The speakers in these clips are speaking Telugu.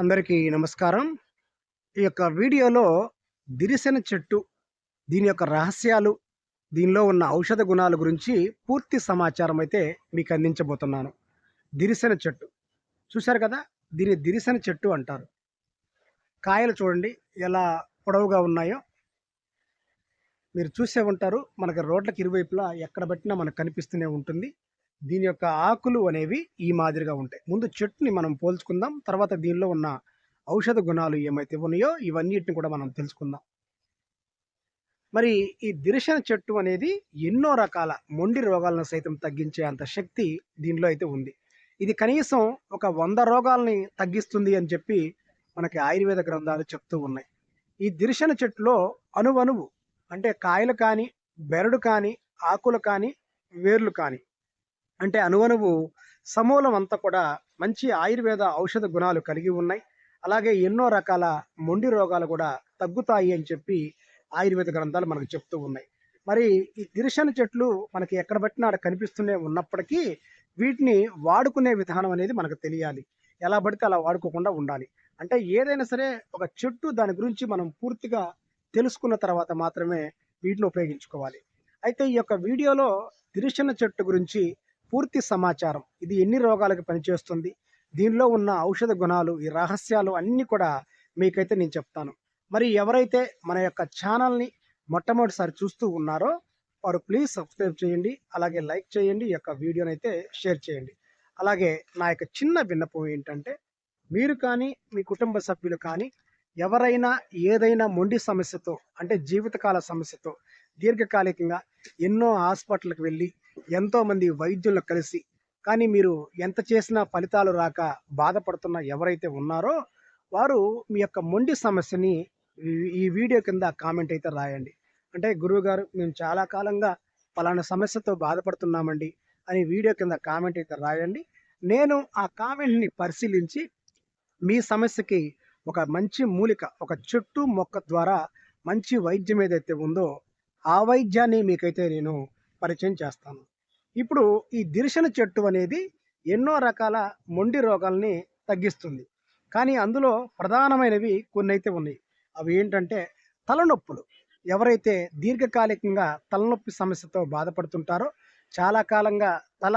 అందరికీ నమస్కారం. ఈ యొక్క వీడియోలో దిరిసెన చెట్టు దీని యొక్క రహస్యాలు దీనిలో ఉన్న ఔషధ గుణాల గురించి పూర్తి సమాచారం అయితే మీకు అందించబోతున్నాను. దిరిసెన చెట్టు. చూశారు కదా? దీన్ని దిరిసెన చెట్టు అంటారు. కాయలు చూడండి ఎలా పొడవుగా ఉన్నాయో. మీరు చూసే ఉంటారు మనకి రోడ్లకు ఇరువైపులా ఎక్కడ పట్టినా మనకు కనిపిస్తూనే ఉంటుంది. దీని యొక్క ఆకులు అనేవి ఈ మాదిరిగా ఉంటాయి. ముందు చెట్టుని మనం పోల్చుకుందాం తర్వాత దీనిలో ఉన్న ఔషధ గుణాలు ఏమైతే ఉన్నాయో ఇవన్నిటిని కూడా మనం తెలుసుకుందాం. మరి ఈ దిరిశన చెట్టు అనేది ఎన్నో రకాల మొండి రోగాలను సైతం తగ్గించే అంత శక్తి దీనిలో అయితే ఉంది. ఇది కనీసం ఒక వంద రోగాల్ని తగ్గిస్తుంది అని చెప్పి మనకి ఆయుర్వేద గ్రంథాలు చెప్తూ ఉన్నాయి. ఈ దిరిశన చెట్టులో అణువణువు అంటే కాయలు కానీ బెరడు కానీ ఆకులు కానీ వేర్లు కానీ అంటే అణువణువు సమూలం అంతా కూడా మంచి ఆయుర్వేద ఔషధ గుణాలు కలిగి ఉన్నాయి. అలాగే ఎన్నో రకాల మొండి రోగాలు కూడా తగ్గుతాయి అని చెప్పి ఆయుర్వేద గ్రంథాలు మనకు చెప్తూ ఉన్నాయి. మరి ఈ దిరిశన చెట్లు మనకి ఎక్కడ పట్టినా కనిపిస్తూనే ఉన్నప్పటికీ వీటిని వాడుకునే విధానం అనేది మనకు తెలియాలి. ఎలా పడితే అలా వాడుకోకుండా ఉండాలి. అంటే ఏదైనా సరే ఒక చెట్టు దాని గురించి మనం పూర్తిగా తెలుసుకున్న తర్వాత మాత్రమే వీటిని ఉపయోగించుకోవాలి. అయితే ఈ యొక్క వీడియోలో దిరిశన చెట్టు గురించి పూర్తి సమాచారం. ఇది ఎన్ని రోగాలకు పనిచేస్తుంది? దీనిలో ఉన్న ఔషధ గుణాలు ఈ రహస్యాలు అన్నీ కూడా మీకైతే నేను చెప్తాను. మరి ఎవరైతే మన యొక్క ఛానల్ని మొట్టమొదటిసారి చూస్తూ ఉన్నారో వారు ప్లీజ్ సబ్స్క్రైబ్ చేయండి అలాగే లైక్ చేయండి ఈ యొక్క వీడియోని అయితే షేర్ చేయండి. అలాగే నా యొక్క చిన్న విన్నపం ఏంటంటే మీరు కానీ మీ కుటుంబ సభ్యులు కానీ ఎవరైనా ఏదైనా మొండి సమస్యతో అంటే జీవితకాల సమస్యతో దీర్ఘకాలికంగా ఎన్నో హాస్పిటల్కి వెళ్ళి ఎంతోమంది వైద్యులను కలిసి కానీ మీరు ఎంత చేసినా ఫలితాలు రాక బాధపడుతున్న ఎవరైతే ఉన్నారో వారు మీ యొక్క మొండి సమస్యని ఈ- ఈ వీడియో కింద కామెంట్ అయితే రాయండి. అంటే గురువు గారు మేము చాలా కాలంగా పలానా సమస్యతో బాధపడుతున్నామండి అని వీడియో కింద కామెంట్ అయితే రాయండి. నేను ఆ కామెంట్ని పరిశీలించి మీ సమస్యకి ఒక మంచి మూలిక ఒక చెట్టు మొక్క ద్వారా మంచి వైద్యం ఏదైతే ఉందో ఆ వైద్యాన్ని మీకైతే నేను పరిచయం చేస్తాను. ఇప్పుడు ఈ దిర్శన చెట్టు అనేది ఎన్నో రకాల మొండి రోగాల్ని తగ్గిస్తుంది. కానీ అందులో ప్రధానమైనవి కొన్ని అయితే ఉన్నాయి. అవి ఏంటంటే తలనొప్పులు. ఎవరైతే దీర్ఘకాలికంగా తలనొప్పి సమస్యతో బాధపడుతుంటారో చాలా కాలంగా తల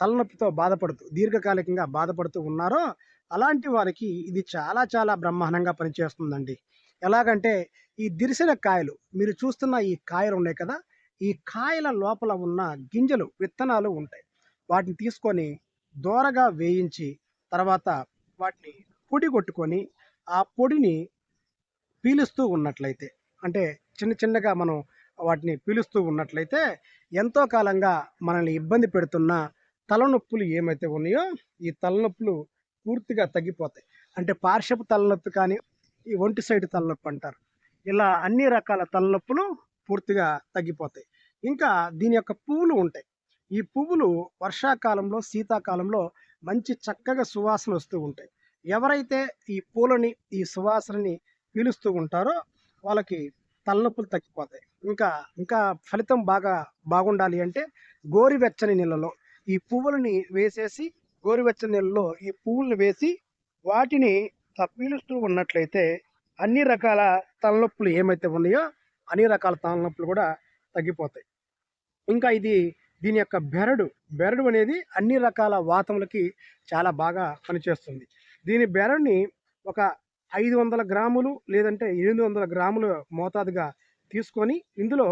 తలనొప్పితో బాధపడుతూ దీర్ఘకాలికంగా బాధపడుతూ ఉన్నారో అలాంటి వారికి ఇది చాలా చాలా బ్రహ్మాండంగా పనిచేస్తుందండి. ఎలాగంటే ఈ దిరిసిన కాయలు మీరు చూస్తున్న ఈ కాయలు ఉన్నాయి కదా ఈ కాయల లోపల ఉన్న గింజలు విత్తనాలు ఉంటాయి. వాటిని తీసుకొని దోరగా వేయించి తర్వాత వాటిని పొడి కొట్టుకొని ఆ పొడిని పీలుస్తూ ఉన్నట్లయితే అంటే చిన్న చిన్నగా మనం వాటిని పీలుస్తూ ఉన్నట్లయితే ఎంతో కాలంగా మనల్ని ఇబ్బంది పెడుతున్న తలనొప్పులు ఏమైతే ఉన్నాయో ఈ తలనొప్పులు పూర్తిగా తగ్గిపోతాయి. అంటే పార్శ్వపు తలనొప్పి కానీ ఈ ఒంటి సైడ్ తలనొప్పి అంటారు. ఇలా అన్ని రకాల తలనొప్పులు పూర్తిగా తగ్గిపోతాయి. ఇంకా దీని యొక్క పువ్వులు ఉంటాయి. ఈ పువ్వులు వర్షాకాలంలో శీతాకాలంలో మంచి చక్కగా సువాసన వస్తూ ఉంటాయి. ఎవరైతే ఈ పూలని ఈ సువాసనని పీలుస్తూ ఉంటారో వాళ్ళకి తలనొప్పులు తగ్గిపోతాయి. ఇంకా ఇంకా ఫలితం బాగా బాగుండాలి అంటే గోరువెచ్చని నీళ్ళలో ఈ పువ్వులని వేసేసి గోరువెచ్చని నీళ్ళలో ఈ పువ్వులను వేసి వాటిని పీలుస్తూ ఉన్నట్లయితే అన్ని రకాల తలనొప్పులు ఏమైతే ఉన్నాయో అన్ని రకాల తలనొప్పులు కూడా తగ్గిపోతాయి. ఇంకా ఇది దీని యొక్క బెరడు. బెరడు అనేది అన్ని రకాల వాతములకి చాలా బాగా పనిచేస్తుంది. దీని బెరడుని ఒక ఐదు వందల గ్రాములు లేదంటే ఎనిమిది వందల గ్రాములు మోతాదుగా తీసుకొని ఇందులో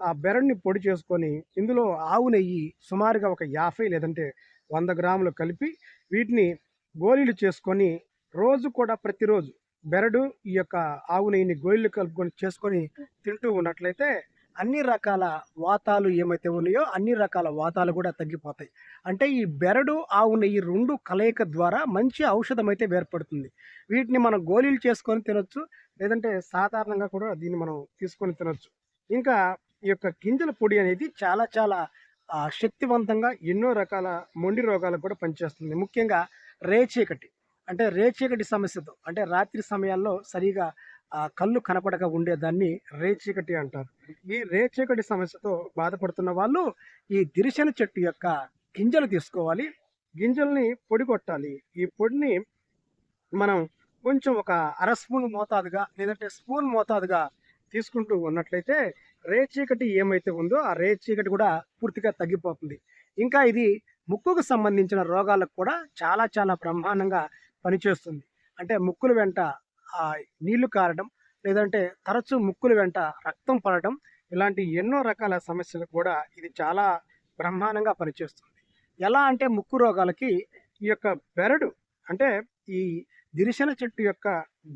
ఆ బెరడ్ని పొడి చేసుకొని ఇందులో ఆవు నెయ్యి సుమారుగా ఒక యాభై లేదంటే వంద గ్రాములు కలిపి వీటిని గోళీలు చేసుకొని రోజు కూడా ప్రతిరోజు బెరడు ఈ యొక్క ఆవు నెయ్యిని గోయిలు కలుపుకొని చేసుకొని తింటూ ఉన్నట్లయితే అన్ని రకాల వాతాలు ఏమైతే ఉన్నాయో అన్ని రకాల వాతాలు కూడా తగ్గిపోతాయి. అంటే ఈ బెరడు ఆవు నెయ్యి రెండు కలయిక ద్వారా మంచి ఔషధం అయితే ఏర్పడుతుంది. వీటిని మనం గోళీలు చేసుకొని తినొచ్చు లేదంటే సాధారణంగా కూడా దీన్ని మనం తీసుకొని తినొచ్చు. ఇంకా ఈ యొక్క గింజల పొడి అనేది చాలా చాలా శక్తివంతంగా ఎన్నో రకాల మొండి రోగాలకు కూడా పనిచేస్తుంది. ముఖ్యంగా రేచీకటి. అంటే రేచీకటి సమస్యతో అంటే రాత్రి సమయాల్లో సరిగా ఆ, కళ్ళు కనపడక ఉండేదాన్ని రేచీకటి అంటారు. ఈ రేచీకటి సమస్యతో బాధపడుతున్న వాళ్ళు ఈ దిరిశన చెట్టు యొక్క గింజలు తీసుకోవాలి. గింజల్ని పొడి కొట్టాలి. ఈ పొడిని మనం కొంచెం ఒక అర స్పూన్ మోతాదుగా లేదంటే స్పూన్ మోతాదుగా తీసుకుంటూ ఉన్నట్లయితే రేచీకటి ఏమైతే ఉందో ఆ రేచీకటి కూడా పూర్తిగా తగ్గిపోతుంది. ఇంకా ఇది ముక్కుకు సంబంధించిన రోగాలకు కూడా చాలా చాలా బ్రహ్మాండంగా పనిచేస్తుంది. అంటే ముక్కుల వెంట నీళ్ళు కారడం లేదంటే తరచూ ముక్కుల వెంట రక్తం పడటం ఇలాంటి ఎన్నో రకాల సమస్యలు కూడా ఇది చాలా బ్రహ్మాండంగా పనిచేస్తుంది. ఎలా అంటే ముక్కు రోగాలకి ఈ యొక్క బెరడు అంటే ఈ దిరిశన చెట్టు యొక్క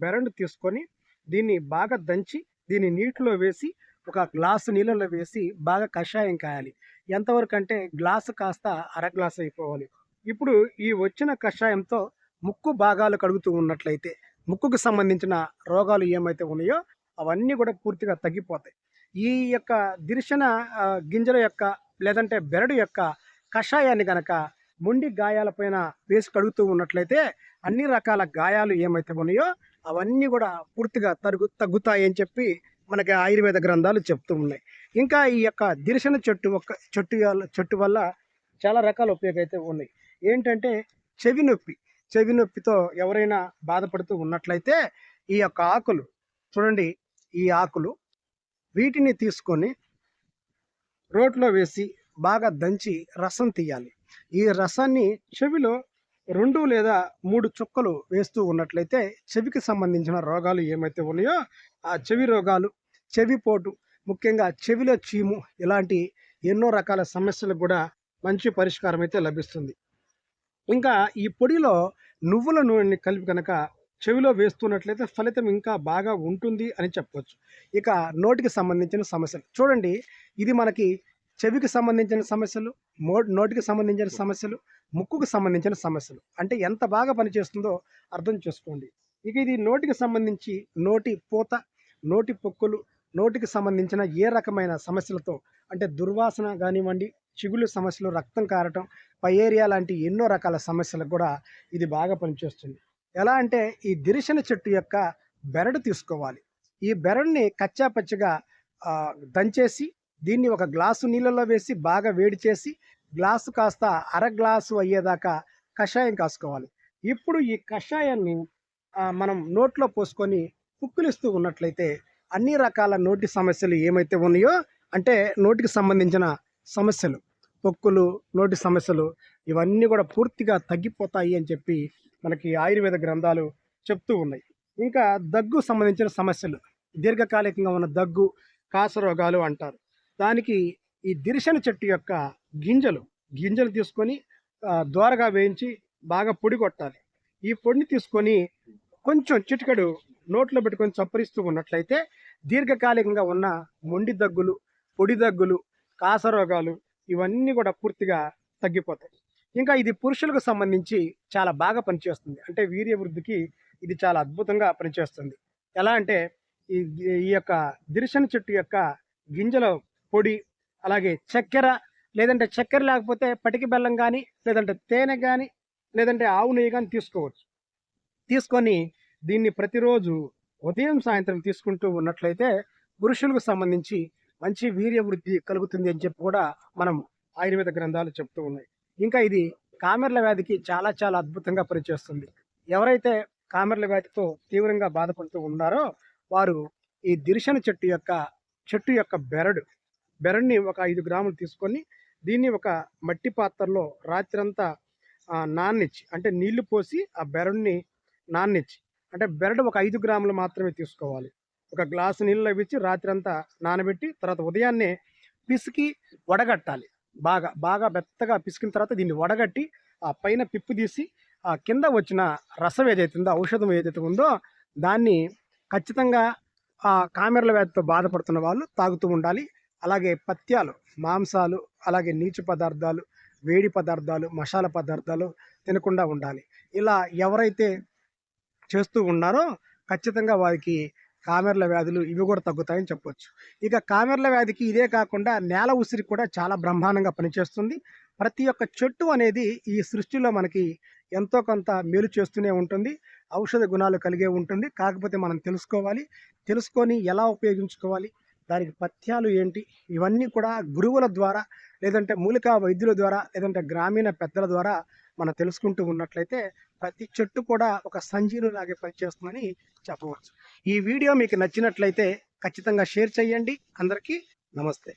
బెరడు తీసుకొని దీన్ని బాగా దంచి దీన్ని నీటిలో వేసి ఒక గ్లాసు నీళ్ళలో వేసి బాగా కషాయం కాయాలి. ఎంతవరకు అంటే గ్లాసు కాస్త అర గ్లాస్ అయిపోవాలి. ఇప్పుడు ఈ వచ్చిన కషాయంతో ముక్కు భాగాలు కడుగుతూ ఉన్నట్లయితే ముక్కుకు సంబంధించిన రోగాలు ఏమైతే ఉన్నాయో అవన్నీ కూడా పూర్తిగా తగ్గిపోతాయి. ఈ యొక్క దిర్శన గింజల యొక్క లేదంటే బెరడు యొక్క కషాయాన్ని గనక మొండి గాయాలపైన వేసి కడుగుతూ ఉన్నట్లయితే అన్ని రకాల గాయాలు ఏమైతే ఉన్నాయో అవన్నీ కూడా పూర్తిగా తరుగు తగ్గుతాయని చెప్పి మనకి ఆయుర్వేద గ్రంథాలు చెప్తూ ఉన్నాయి. ఇంకా ఈ యొక్క దిర్శన చెట్టు ఒక చెట్టు చెట్టు వల్ల చాలా రకాల ఉపయోగం అయితే ఉన్నాయి. ఏంటంటే చెవి నొప్పి. చెవి నొప్పితో ఎవరైనా బాధపడుతూ ఉన్నట్లయితే ఈ యొక్క ఆకులు చూడండి ఈ ఆకులు వీటిని తీసుకొని రోట్లో వేసి బాగా దంచి రసం తీయాలి. ఈ రసాన్ని చెవిలో రెండు లేదా మూడు చుక్కలు వేస్తూ ఉన్నట్లయితే చెవికి సంబంధించిన రోగాలు ఏమైతే ఉన్నాయో ఆ చెవి రోగాలు చెవిపోటు ముఖ్యంగా చెవిలో చీము ఇలాంటి ఎన్నో రకాల సమస్యలు కూడా మంచి పరిష్కారం అయితే లభిస్తుంది. ఇంకా ఈ పొడిలో నువ్వుల నూనెని కలిపి కనుక చెవిలో వేస్తున్నట్లయితే ఫలితం ఇంకా బాగా ఉంటుంది అని చెప్పవచ్చు ఇక నోటికి సంబంధించిన సమస్యలు. చూడండి ఇది మనకి చెవికి సంబంధించిన సమస్యలు మో నోటికి సంబంధించిన సమస్యలు ముక్కుకు సంబంధించిన సమస్యలు. అంటే ఎంత బాగా పనిచేస్తుందో అర్థం చేసుకోండి. ఇక ఇది నోటికి సంబంధించి నోటి పూత నోటి పొక్కులు నోటికి సంబంధించిన ఏ రకమైన సమస్యలతో అంటే దుర్వాసన కానివ్వండి చిగులు సమస్యలు రక్తం కారటం పయేరియా లాంటి ఎన్నో రకాల సమస్యలకు కూడా ఇది బాగా పనిచేస్తుంది. ఎలా అంటే ఈ దిరిశన చెట్టు యొక్క బెరడు తీసుకోవాలి. ఈ బెరడుని కచ్చా పచ్చిగా దంచేసి దీన్ని ఒక గ్లాసు నీళ్ళలో వేసి బాగా వేడి చేసి గ్లాసు కాస్త అర గ్లాసు అయ్యేదాకా కషాయం కాసుకోవాలి. ఇప్పుడు ఈ కషాయాన్ని మనం నోట్లో పోసుకొని పుక్కులిస్తూ ఉన్నట్లయితే అన్ని రకాల నోటి సమస్యలు ఏమైతే ఉన్నాయో అంటే నోటికి సంబంధించిన సమస్యలు పొక్కులు నోటి సమస్యలు ఇవన్నీ కూడా పూర్తిగా తగ్గిపోతాయి అని చెప్పి మనకి ఆయుర్వేద గ్రంథాలు చెప్తూ ఉన్నాయి. ఇంకా దగ్గు సంబంధించిన సమస్యలు దీర్ఘకాలికంగా ఉన్న దగ్గు కాస రోగాలు అంటారు. దానికి ఈ దిరిశన చెట్టు యొక్క గింజలు గింజలు తీసుకొని ద్వారగా వేయించి బాగా పొడి కొట్టాలి. ఈ పొడిని తీసుకొని కొంచెం చిటికెడు నోట్లో పెట్టుకొని చప్పరిస్తూ ఉన్నట్లయితే దీర్ఘకాలికంగా ఉన్న మొండి దగ్గులు పొడి దగ్గులు కాసరోగాలు ఇవన్నీ కూడా పూర్తిగా తగ్గిపోతాయి. ఇంకా ఇది పురుషులకు సంబంధించి చాలా బాగా పనిచేస్తుంది. అంటే వీర్య వృద్ధికి ఇది చాలా అద్భుతంగా పనిచేస్తుంది. ఎలా అంటే ఈ ఈ యొక్క దిర్శన చెట్టు యొక్క గింజల పొడి అలాగే చక్కెర లేదంటే చక్కెర లేకపోతే పటికి బెల్లం కానీ లేదంటే తేనె కానీ లేదంటే ఆవు నెయ్యి కానీ తీసుకోవచ్చు. తీసుకొని దీన్ని ప్రతిరోజు ఉదయం సాయంత్రం తీసుకుంటూ ఉన్నట్లయితే పురుషులకు సంబంధించి మంచి వీర్య వృద్ధి కలుగుతుంది అని చెప్పి కూడా మనం ఆయుర్వేద గ్రంథాలు చెప్తూ ఉన్నాయి. ఇంకా ఇది కామెర్ల వ్యాధికి చాలా చాలా అద్భుతంగా పనిచేస్తుంది. ఎవరైతే కామెర్ల వ్యాధితో తీవ్రంగా బాధపడుతూ ఉన్నారో వారు ఈ దిర్శన చెట్టు యొక్క చెట్టు యొక్క బెరడు బెరడుని ఒక ఐదు గ్రాములు తీసుకొని దీన్ని ఒక మట్టి పాత్రలో రాత్రంతా నాన్నిచ్చి అంటే నీళ్ళు పోసి ఆ బెరడుని నాన్నిచ్చి అంటే బెరడు ఒక ఐదు గ్రాములు మాత్రమే తీసుకోవాలి. ఒక గ్లాసు నీళ్ళు ఇచ్చి రాత్రంతా నానబెట్టి తర్వాత ఉదయాన్నే పిసికి వడగట్టాలి. బాగా బాగా మెత్తగా పిసికిన తర్వాత దీన్ని వడగట్టి ఆ పైన పిప్పు తీసి ఆ కింద వచ్చిన రసం ఏదైతే ఉందో ఔషధం ఏదైతే ఉందో దాన్ని ఖచ్చితంగా ఆ కామెర్ల వ్యాధితో బాధపడుతున్న వాళ్ళు తాగుతూ ఉండాలి. అలాగే పత్యాలు మాంసాలు అలాగే నీచు పదార్థాలు వేడి పదార్థాలు మసాలా పదార్థాలు తినకుండా ఉండాలి. ఇలా ఎవరైతే చేస్తూ ఉన్నారో ఖచ్చితంగా వారికి కామెర్ల వ్యాధులు ఇవి కూడా తగ్గుతాయని చెప్పొచ్చు. ఇక కామెర్ల వ్యాధికి ఇదే కాకుండా నేల ఉసిరి కూడా చాలా బ్రహ్మాండంగా పనిచేస్తుంది. ప్రతి ఒక్క చెట్టు అనేది ఈ సృష్టిలో మనకి ఎంతో కొంత మేలు చేస్తూనే ఉంటుంది. ఔషధ గుణాలు కలిగే ఉంటుంది. కాకపోతే మనం తెలుసుకోవాలి. తెలుసుకొని ఎలా ఉపయోగించుకోవాలి? దానికి పథ్యాలు ఏంటి? ఇవన్నీ కూడా గురువుల ద్వారా లేదంటే మూలికా వైద్యుల ద్వారా లేదంటే గ్రామీణ పెద్దల ద్వారా మనం తెలుసుకుంటూ ఉన్నట్లయితే ప్రతి చెట్టు కూడా ఒక సంజీను లాగే పనిచేస్తుందని చెప్పవచ్చు. ఈ వీడియో మీకు నచ్చినట్లయితే ఖచ్చితంగా షేర్ చేయండి. అందరికీ నమస్తే.